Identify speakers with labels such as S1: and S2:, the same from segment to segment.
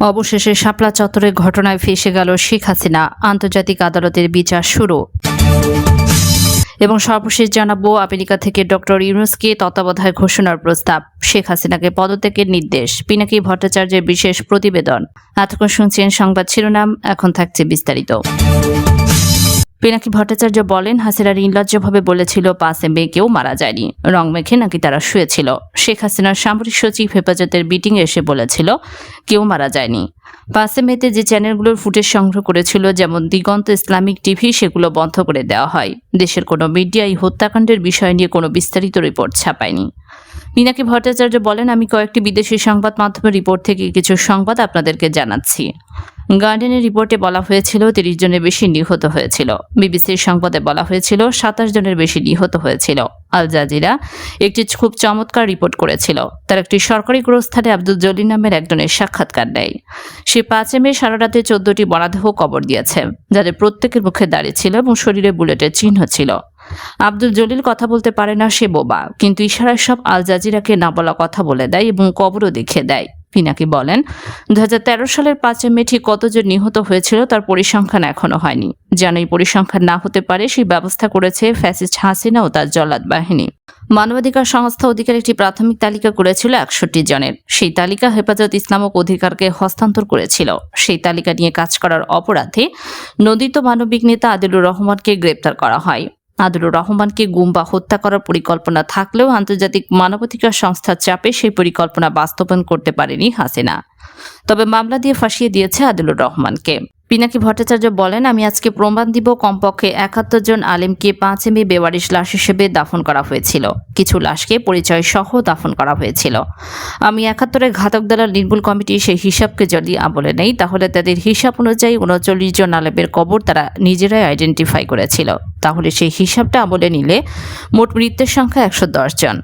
S1: অবশেষে শাপলা চত্বরের ঘটনায় ফেসে গেল শেখ হাসিনা। আন্তর্জাতিক আদালতের বিচার শুরু। এবং সর্বশেষ জানাব, আমেরিকা থেকে ডক্টর ইউনুসকে তত্ত্বাবধায়ক ঘোষণার প্রস্তাব। শেখ হাসিনাকে পদত্যাগের নির্দেশ। পিনাকি ভট্টাচার্যের বিশেষ প্রতিবেদন। এতক্ষণ শুনছেন সংবাদ শিরোনাম, এখন থাকছে বিস্তারিত। পিনাকি ভট্টাচার্য বলেন হাসিনা নির্লজ্জভাবে বলেছিল, পাঁচে মে কেউ মারা যায়নি। রং মেখে নাকি তারা শুয়েছিল। শেখ হাসিনার সামরিক সচিব হেফাজতের মিটিং এসে বলেছিল, কেউ মারা যায়নি। পাঁচে মেতে যে চ্যানেলগুলোর ফুটেজ সংগ্রহ করেছিল, যেমন দিগন্ত ইসলামিক টিভি, সেগুলো বন্ধ করে দেওয়া হয়। দেশের কোনো মিডিয়া এই হত্যাকাণ্ডের বিষয় নিয়ে কোনো বিস্তারিত রিপোর্ট ছাপায়নি। পিনাকি ভট্টাচার্য বলেন, আমি কয়েকটি বিদেশি সংবাদ মাধ্যমের রিপোর্ট থেকে কিছু সংবাদ আপনাদেরকে জানাচ্ছি। গার্ডেনের রিপোর্টে বলা হয়েছিল, তিরিশ জনের বেশি নিহত হয়েছিল। বিবিসির সংবাদে বলা হয়েছিল, সাতাশ জনের বেশি নিহত হয়েছিল। আল জাজিরা একটি খুব চমৎকার রিপোর্ট করেছিল। তার একটি সরকারি গ্রস্থানে আব্দুল জলিল নামের একজনের সাক্ষাৎকার দেয় সে পাঁচে মে সারা রাতে চোদ্দটি মরাদেহ কবর দিয়েছে, যাদের প্রত্যেকের মুখে দাঁড়িয়ে ছিল এবং শরীরে বুলেটের চিহ্ন ছিল। আব্দুল জলিল কথা বলতে পারে না সে বোবা, কিন্তু ইশারায় সব আল জাজিরাকে না বলা কথা বলে দেয় এবং কবরও দেখিয়ে দেয়। পিনাকি বলেন দুই হাজার তেরো সালের পাঁচে মে ঠিক কতজন নিহত হয়েছিল তার পরিসংখ্যান এখনও হয়নি। যেন এই পরিসংখ্যান না হতে পারে, সেই ব্যবস্থা করেছে ফ্যাসিস্ট হাসিনা ও তার জল্লাদ বাহিনী। মানবাধিকার সংস্থা অধিকার একটি প্রাথমিক তালিকা করেছিল একষট্টি জনের। সেই তালিকা হেফাজত ইসলামক অধিকারকে হস্তান্তর করেছিল। সেই তালিকা নিয়ে কাজ করার অপরাধে নদিত মানবিক নেতা আদিলুর রহমানকে গ্রেপ্তার করা হয়। আদিলুর রহমানকে গুম বা হত্যা করার পরিকল্পনা থাকলেও আন্তর্জাতিক মানবাধিকার সংস্থার চাপে সেই পরিকল্পনা বাস্তবায়ন করতে পারেনি হাসিনা। তবে মামলা দিয়ে ফাঁসিয়ে দিয়েছে আদুলুর রহমানকে। পিনাকি ভট্টাচার্য বলেন, আমি আজকে প্রমাণ দিব কমপক্ষে একাত্তর জন আলেমকে পাঁচ মে বেওয়ারিশ লাশ হিসেবে দাফন করা হয়েছিল। কিছু লাশকে পরিচয় সহ দাফন করা হয়েছিল। আমি একাত্তরের ঘাতক দলের নির্মূল কমিটি সেই হিসাবকে যদি আমলে নেই, তাহলে তাদের হিসাব অনুযায়ী উনচল্লিশ জন আলেমের কবর তারা নিজেরাই আইডেন্টিফাই করেছিল। তাহলে সেই হিসাবটা আমলে নিলে মোট মৃত্যুর সংখ্যা একশো দশ জন।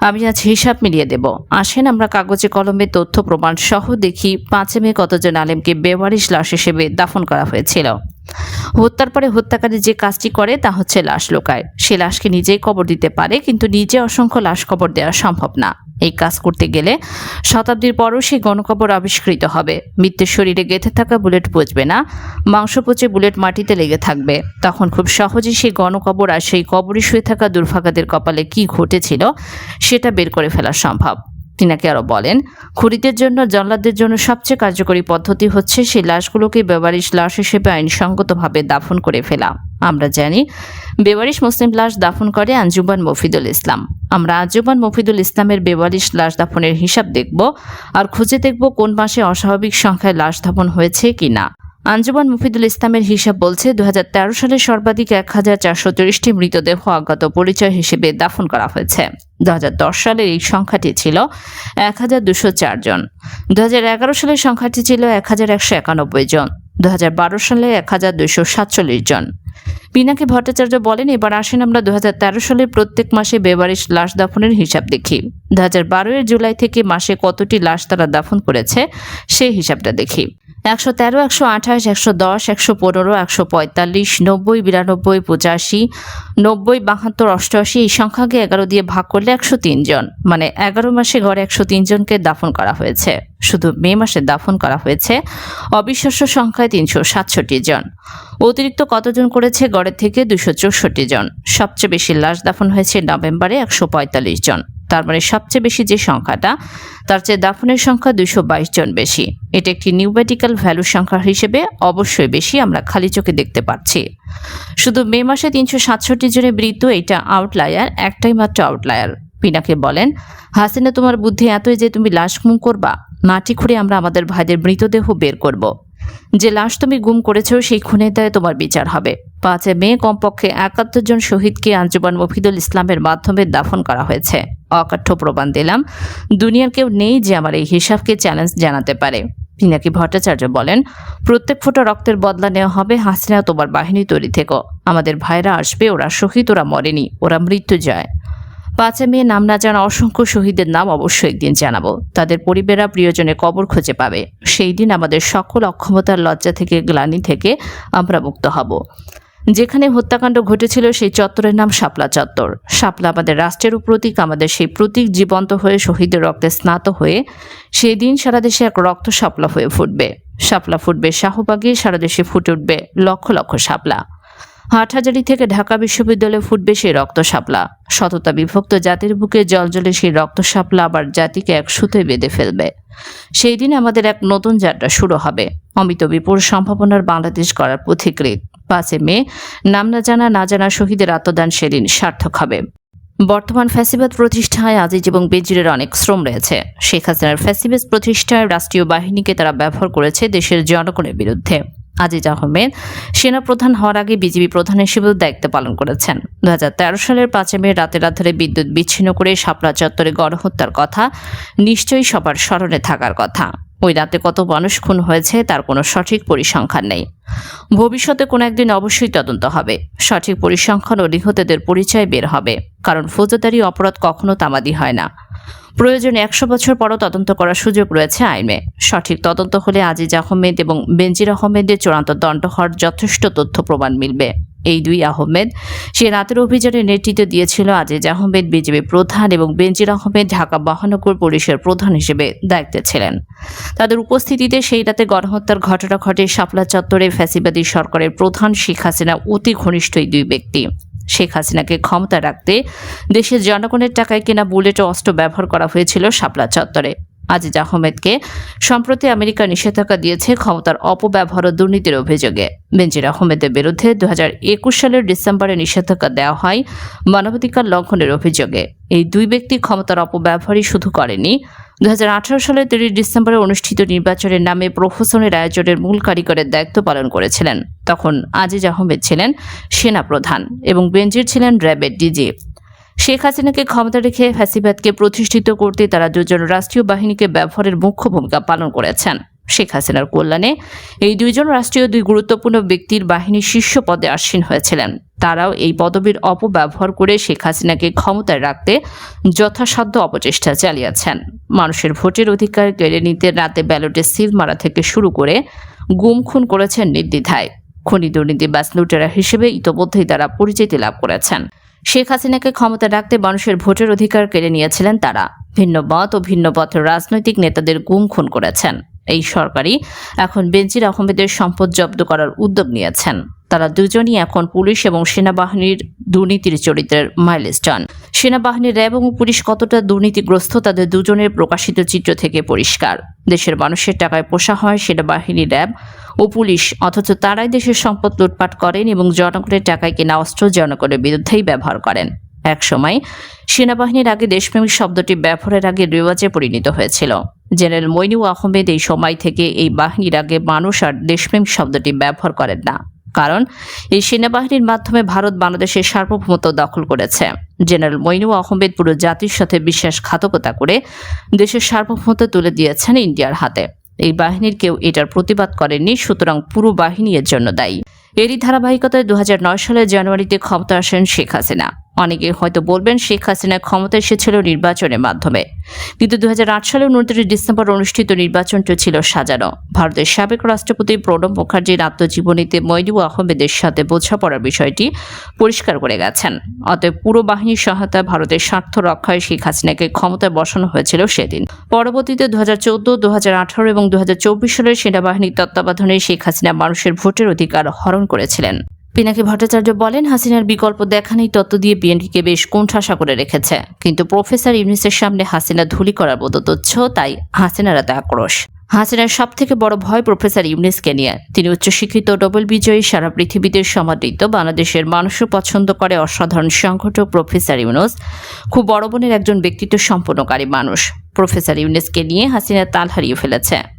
S1: আমি আজ হিসাব মিলিয়ে দেব। আসেন আমরা কাগজে কলমে তথ্য প্রমাণ সহ দেখি পাঁচে মে কতজন আলেমকে বেওয়ারিশ লাশ হিসেবে দাফন করা হয়েছিল। হত্যার পরে হত্যাকারী যে কাজটি করে তা হচ্ছে লাশ লোকায়। সে লাশকে নিজেই কবর দিতে পারে, কিন্তু নিজে অসংখ্য লাশ কবর দেওয়া সম্ভব না। এই কাজ করতে গেলে শতাব্দীর পরও সেই গণকবর আবিষ্কৃত হবে। মৃত্যুর শরীরে গেঁথে থাকা বুলেট পচবে না, মাংস পচে বুলেট মাটিতে লেগে থাকবে। তখন খুব সহজেই সেই গণকবর আর সেই কবরে শুয়ে থাকা দুর্ভাগাদের কপালে কি ঘটেছিল, সেটা বের করে ফেলা সম্ভব। তিনাকে আরও বলেন খুরিদের জন্য জল্লাদদের জন্য সবচেয়ে কার্যকরী পদ্ধতি হচ্ছে সেই লাশগুলোকে বেবারিশ লাশ হিসেবে আইনসঙ্গতভাবে দাফন করে ফেলা। আমরা জানি বেবারিশ মুসলিম লাশ দাফন করে আঞ্জুমান মফিদুল ইসলাম। আমরা আঞ্জুমান মফিদুল ইসলামের বেবারিশ লাশ দাফনের হিসাব দেখব আর খুঁজে দেখব কোন মাসে অস্বাভাবিক সংখ্যায় লাশ দাফন হয়েছে কি না আঞ্জুমান মুফিদুল ইসলামের হিসাব বলছে দু হাজার তেরো সালে সর্বাধিক এক হাজার চারশো তিরিশটি মৃতদেহ অজ্ঞাত পরিচয় হিসেবে দাফন করা হয়েছে। দু হাজার দশ সালের এই সংখ্যাটি ছিল এক হাজার দুশো জন। দু হাজার এগারো সালের সংখ্যাটি ছিল এক হাজার একশো একানব্বই জন। দু হাজার বারো সালে এক হাজার দুশো সাতচল্লিশ জন। পিনাকি ভট্টাচার্য বলেন, এবার আসেন আমরা দু সালের প্রত্যেক মাসে বেবারিশ লাশ দাফনের হিসাব দেখি। দু হাজার এর জুলাই থেকে মাসে কতটি লাশ তারা দাফন করেছে, সেই হিসাবটা দেখি। একশো তেরো, একশো আঠাশ, একশো দশ, একশো পনেরো, একশো পঁয়তাল্লিশ, নব্বই, বিরানব্বই, পঁচাশি, নব্বই, বাহাত্তর, অষ্টআশি, এই সংখ্যাকে এগারো দিয়ে ভাগ করলে একশো তিনজন মানে এগারো মাসে গড়ে একশো তিনজনকে দাফন করা হয়েছে। শুধু মে মাসে দাফন করা হয়েছে। অবিশ্বাস্য সংখ্যায় তিনশো সাতষট্টি জন। অতিরিক্ত কতজন করেছে গড়ের থেকে দুশো চৌষট্টি জন। সবচেয়ে বেশি লাশ দাফন হয়েছে নভেম্বরে একশো পঁয়তাল্লিশ জন। তার মানে সবচেয়ে বেশি যে সংখ্যাটা, তার চেয়ে দাফনের সংখ্যা দুশো জন বেশি। এটা একটি নিউমেটিক্যাল ভ্যালু সংখ্যা হিসেবে অবশ্যই বেশি আমরা খালি চোখে দেখতে পাচ্ছি। শুধু মে মাসে তিনশো সাতষট্টি জনের মৃত্যু, এটা আউটলায়ার একটাই মাত্র আউটলায়ার পিনাকে বলেন, হাসিনা, তোমার বুদ্ধি এতই যে তুমি লাশ গুম করবা, মাটি খুঁড়ে আমরা আমাদের ভাইদের মৃতদেহ বের করব। যে লাশ তুমি গুম করেছ, সেই খুনের দায়ে তোমার বিচার হবে। পাঁচে মে কমপক্ষে একাত্তর জন শহীদকে আঞ্জুমান মফিদুল ইসলামের মাধ্যমে দাফন করা হয়েছে। অকাঠ্য প্রমাণ দিলাম। দুনিয়ার কেউ নেই যে আমার এই হিসাবকে চ্যালেঞ্জ জানাতে পারে। পিনাকি ভট্টাচার্য বলেন, প্রত্যেক ফোঁটা রক্তের বদলা নেওয়া হবে, হাসিনা তোমার বাহিনী তৈরি থেকো। আমাদের ভাইরা আসবে, ওরা শহীদ, ওরা মরেনি, ওরা মৃত্যু যায় পাঁচে মে নাম না জানা অসংখ্য শহীদের নাম অবশ্যই একদিন জানাব। তাদের পরিবাররা প্রিয়জনে কবর খুঁজে পাবে। সেই দিন আমাদের সকল অক্ষমতার লজ্জা থেকে, গ্লানি থেকে আমরা মুক্ত হব। যেখানে হত্যাকাণ্ড ঘটেছিল সেই চত্বরের নাম শাপলা চত্বর। শাপলা আমাদের রাষ্ট্রের প্রতীক, আমাদের সেই প্রতীক জীবন্ত হয়ে, শহীদের রক্তে স্নাত হয়ে সেই দিন সারা দেশে এক রক্ত শাপলা হয়ে ফুটবে। শাপলা ফুটবে শাহবাগে, সারা দেশে ফুটে উঠবে লক্ষ লক্ষ শাপলা। হাটহাজারি থেকে ঢাকা বিশ্ববিদ্যালয়ে ফুটবে সেই রক্ত শাপলা। শততা বিভক্ত জাতির বুকে জল জলজলে সেই রক্ত শাপলা আবার জাতিকে এক সুতোয় বেঁধে ফেলবে। সেই দিন আমাদের এক নতুন যাত্রা শুরু হবে। অমিত বিপুল সম্ভাবনার বাংলাদেশ করার পথিকৃত পাঁচে মে, নাম না জানা না জানা শহীদের আত্মদান সেদিন সার্থক হবে। বর্তমান ফ্যাসিবাদ প্রতিষ্ঠায় আজিজ এবং বেজিরের অনেক শ্রম রয়েছে। শেখ হাসিনার ফ্যাসিবাদ প্রতিষ্ঠায় রাষ্ট্রীয় বাহিনীকে তারা ব্যবহার করেছে দেশের জনগণের বিরুদ্ধে। আজিজ আহমেদ সেনাপ্রধান হওয়ার আগে বিজেপি প্রধান হিসেবেও দায়িত্ব পালন করেছেন। দু হাজার তেরো সালের পাঁচে মে রাতে রাতে বিদ্যুৎ বিচ্ছিন্ন করে শাপলা চত্বরে গণহত্যার কথা নিশ্চয়ই সবার স্মরণে থাকার কথা। ওই রাতে কত মানুষ খুন হয়েছে তার কোনো সঠিক পরিসংখ্যান নেই। ভবিষ্যতে কোনো একদিন অবশ্যই তদন্ত হবে। সঠিক পরিসংখ্যান ও নিহতদের পরিচয় বের হবে, কারণ ফৌজদারি অপরাধ কখনো তামাদি হয় না। প্রয়োজনে একশো বছর পরও তদন্ত করার সুযোগ রয়েছে আইনে। সঠিক তদন্ত হলে আজিজ আহমেদ এবং বেনজির আহমেদের চূড়ান্ত দণ্ড হওয়ার যথেষ্ট তথ্য প্রমাণ মিলবে। এই দুই আহমেদ। সে রাতের অভিযানে নেতৃত্ব দিয়েছিল আজিজ আহমেদ, বিজেপি প্রধান এবং বেনজির আহমেদ, ঢাকা মহানগর পুলিশের প্রধান হিসেবে দায়িত্বে ছিলেন। তাদের উপস্থিতিতে সেই রাতে গণহত্যার ঘটনা ঘটে শাপলা চত্বরে ফ্যাসিবাদী সরকারের প্রধান শেখ হাসিনা, অতি ঘনিষ্ঠ এই দুই ব্যক্তি। শেখ হাসিনাকে ক্ষমতা রাখতে দেশের জনগণের টাকায় কেনা বুলেট অস্ত্র ব্যবহার করা হয়েছিল শাপলা চত্বরে। আজিজ আহমেদকে, সম্প্রতি আমেরিকা নিষেধাজ্ঞা দিয়েছে ক্ষমতার অপব্যবহার ও দুর্নীতির অভিযোগে। বেনজির আহমেদের বিরুদ্ধে দু হাজার একুশ সালের ডিসেম্বরে নিষেধাজ্ঞা দেওয়া হয় মানবাধিকার লঙ্ঘনের অভিযোগে। এই দুই ব্যক্তি ক্ষমতার অপব্যবহারই শুধু করেনি। দু হাজার আঠারো সালের তিরিশ ডিসেম্বরে অনুষ্ঠিত নির্বাচনের নামে প্রহসনের আয়োজনের মূল কারিগরের দায়িত্ব পালন করেছিলেন। তখন আজিজ আহমেদ ছিলেন সেনাপ্রধান এবং বেনজির ছিলেন র্যাবের ডিজি। শেখ হাসিনাকে ক্ষমতা রেখে ফ্যাসিবাদকে প্রতিষ্ঠিত করতে তারা দুজন রাষ্ট্রীয় বাহিনীকে ব্যবহারের মুখ্য ভূমিকা পালন করেছেন। শেখ হাসিনার কল্যাণে এই দুইজন রাষ্ট্রীয় দুই গুরুত্বপূর্ণ ব্যক্তির বাহিনী শীর্ষ পদে আসীন হয়েছিলেন। তারাও এই পদবীর অপব্যবহার করে শেখ হাসিনাকে ক্ষমতায় রাখতে যথাসাধ্য অপচেষ্টা চালিয়েছেন। মানুষের ভোটের অধিকার কেড়ে নিতে রাতে ব্যালটে সিল মারা থেকে শুরু করে গুম খুন করেছেন নির্দ্বিধায়। খনি দুর্নীতি বাস লুটেরা হিসেবে ইতোমধ্যেই তারা পরিচিতি লাভ করেছেন। শেখ হাসিনাকে ক্ষমতা রাখতে মানুষের ভোটের অধিকার কেড়ে নিয়েছিলেন তারা। ভিন্ন মত ও ভিন্ন পথের রাজনৈতিক নেতাদের গুম খুন করেছেন। এই সরকারই এখন বেনজির আহমেদের সম্পদ জব্দ করার উদ্যোগ নিয়েছেন। তারা দুজনই এখন পুলিশ এবং সেনাবাহিনীর দুর্নীতির চরিত্রের মাইলস্টন সেনাবাহিনীর র্যাব এবং পুলিশ কতটা দুর্নীতিগ্রস্ত তাদের দুজনের প্রকাশিত চিত্র থেকে পরিষ্কার। দেশের মানুষের টাকায় পোষা হয় সেনাবাহিনী র্যাব ও পুলিশ, অথচ তারাই দেশের সম্পদ লুটপাট করেন এবং জনগণের টাকায় কেনা অস্ত্র জনগণের বিরুদ্ধেই ব্যবহার করেন। একসময় সেনাবাহিনীর আগে দেশপ্রেমিক শব্দটি ব্যবহারের আগে রেওয়াজে পরিণত হয়েছিল। জেনারেল মইনু আহমেদ এই সময় থেকে এই বাহিনীর আগে মানুষ আর দেশপ্রেম শব্দটি ব্যবহার করেন না। কারণ এই সেনাবাহিনীর মাধ্যমে ভারত বাংলাদেশের সার্বভৌমত্ব দখল করেছে। জেনারেল মইনু আহমেদ পুরো জাতির সাথে বিশ্বাসঘাতকতা করে দেশের সার্বভৌমত্ব তুলে দিয়েছেন ইন্ডিয়ার হাতে। এই বাহিনীর কেউ এটার প্রতিবাদ করেননি, সুতরাং পুরো বাহিনীর জন্য দায়ী। এরই ধারাবাহিকতায় দু হাজার নয় সালের জানুয়ারিতে ক্ষমতা আসেন শেখ হাসিনা। অনেকে হয়তো বলবেন শেখ হাসিনা ক্ষমতা এসেছিল নির্বাচনের মাধ্যমে। কিন্তু আট সালের উনত্রিশ ডিসেম্বর অনুষ্ঠিত নির্বাচনটি ছিল সাজানো। ভারতের সাবেক রাষ্ট্রপতি প্রণব মুখার্জির আত্মজীবনীতে মইদু আহমেদের সাথে বোঝাপড়ার বিষয়টি পরিষ্কার করে গেছেন। অতএব পুরো বাহিনীর সহায়তায় ভারতের স্বার্থ রক্ষায় শেখ হাসিনাকে ক্ষমতায় বসানো হয়েছিল সেদিন। পরবর্তীতে দু হাজার চোদ্দ দু হাজার আঠারো এবং দু হাজার চব্বিশ সালের সেনাবাহিনীর তত্ত্বাবধানে শেখ হাসিনা মানুষের ভোটের অধিকার হরণ করেছিলেন। পিনাকি ভট্টাচার্য বলেন, হাসিনার বিকল্প দেখানেই তত্ত্ব দিয়ে বিএনপিকে বেশ কোণঠাসা করে রেখেছে। কিন্তু প্রফেসর ইউনিসের সামনে হাসিনা ধুলি করার মতো তুচ্ছ তাই হাসিনার এত আক্রোশ। হাসিনার সব থেকে বড় ভয় প্রফেসর ইউনিসকে নিয়ে। তিনি উচ্চশিক্ষিত ডবল বিজয়ী, সারা পৃথিবীতে সমাদৃত, বাংলাদেশের মানুষও পছন্দ করে অসাধারণ সংগঠক প্রফেসর ইউনুস। খুব বড় বোনের একজন ব্যক্তিত্ব সম্পন্নকারী মানুষ। প্রফেসর ইউনিসকে নিয়ে হাসিনা তাল হারিয়ে ফেলেছে।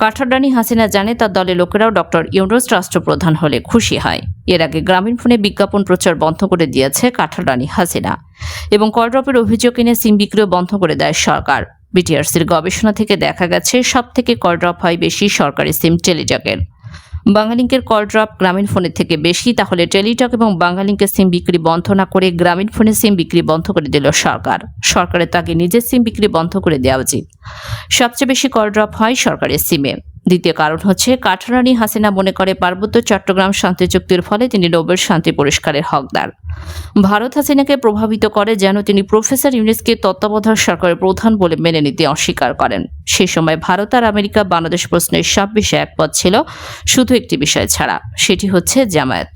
S1: কাঠাররানী হাসিনা জানে তার দলের লোকেরাও ডক্টর ইউনুস রাষ্ট্রপ্রধান হলে খুশি হয়। এর আগে গ্রামীণ ফোনে বিজ্ঞাপন প্রচার বন্ধ করে দিয়েছে কাঠারডানি হাসিনা এবং করড্রপের অভিযোগ এনে সিম বিক্রিও বন্ধ করে দেয় সরকার। বিটিআরসির গবেষণা থেকে দেখা গেছে সব থেকে হয় বেশি সরকারি সিম টেলিটকের। বাংলালিংকের কল ড্রপ গ্রামীণ ফোনের থেকে বেশি, তাহলে টেলিটক এবং বাংলালিংকের সিম বিক্রি বন্ধ না করে গ্রামীণ ফোনের সিম বিক্রি বন্ধ করে দিল সরকার। সরকারের তাকে নিজের সিম বিক্রি বন্ধ করে দেওয়া উচিত। সবচেয়ে বেশি কল ড্রপ হয় সরকারের সিমে। দ্বিতীয় কারণ হচ্ছে, কাঠরানি হাসিনা মনে করে পার্বত্য চট্টগ্রাম শান্তি চুক্তির ফলে তিনি নোবেল শান্তি পুরস্কারের হকদার। ভারত হাসিনাকে প্রভাবিত করে যেন তিনি প্রফেসর ইউনেসকে তত্ত্বাবধায়ক সরকারের প্রধান বলে মেনে নিতে অস্বীকার করেন। সে সময় ভারত আর আমেরিকা বাংলাদেশ প্রশ্নের সব বিষয়ে একপথ ছিল, শুধু একটি বিষয় ছাড়া, সেটি হচ্ছে জামায়াত।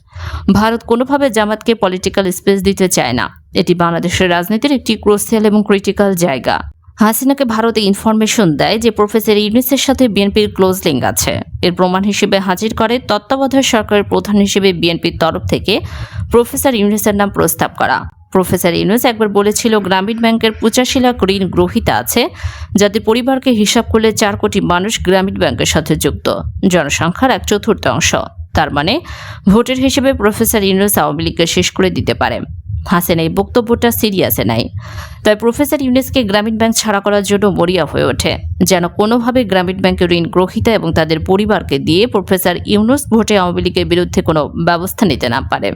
S1: ভারত কোনোভাবে জামাতকে পলিটিক্যাল স্পেস দিতে চায় না। এটি বাংলাদেশের রাজনীতির একটি ক্রোসিয়াল এবং ক্রিটিক্যাল জায়গা। হাসিনাকে ভারতে ইনফরমেশন দেয় যে প্রফেসর ইউনিসের সাথে বিএনপির ক্লোজ লিঙ্ক আছে। এর প্রমাণ হিসেবে হাজির করে তত্ত্বাবধায়ক সরকারের প্রধান হিসেবে বিএনপির তরফ থেকে প্রফেসর ইউনিসের নাম প্রস্তাব করা। প্রফেসর ইউনুস একবার বলেছিল, গ্রামীণ ব্যাংকের পঁচাশি লাখ ঋণ গ্রহীতা আছে, যাতে পরিবারকে হিসাব করলে চার কোটি মানুষ গ্রামীণ ব্যাংকের সাথে যুক্ত। জনসংখ্যার এক চতুর্থাংশ। তার মানে ভোটের হিসেবে প্রফেসর ইউনুস আওয়ামী লীগকে শেষ করে দিতে পারে। হাসেন এই বক্তব্যটা সিরিয়াসে নাই তাই প্রফেসর ইউনেসকে গ্রামীণ ব্যাংক ছাড়া করার জন্য মরিয়া হয়ে ওঠে। যেন কোনোভাবে গ্রামীণ ব্যাংকের ঋণ গ্রহীতা এবং তাদের পরিবারকে দিয়ে প্রফেসর ইউনুস ভোটে আওয়ামী লীগের বিরুদ্ধে কোনো ব্যবস্থা নিতে না পারে।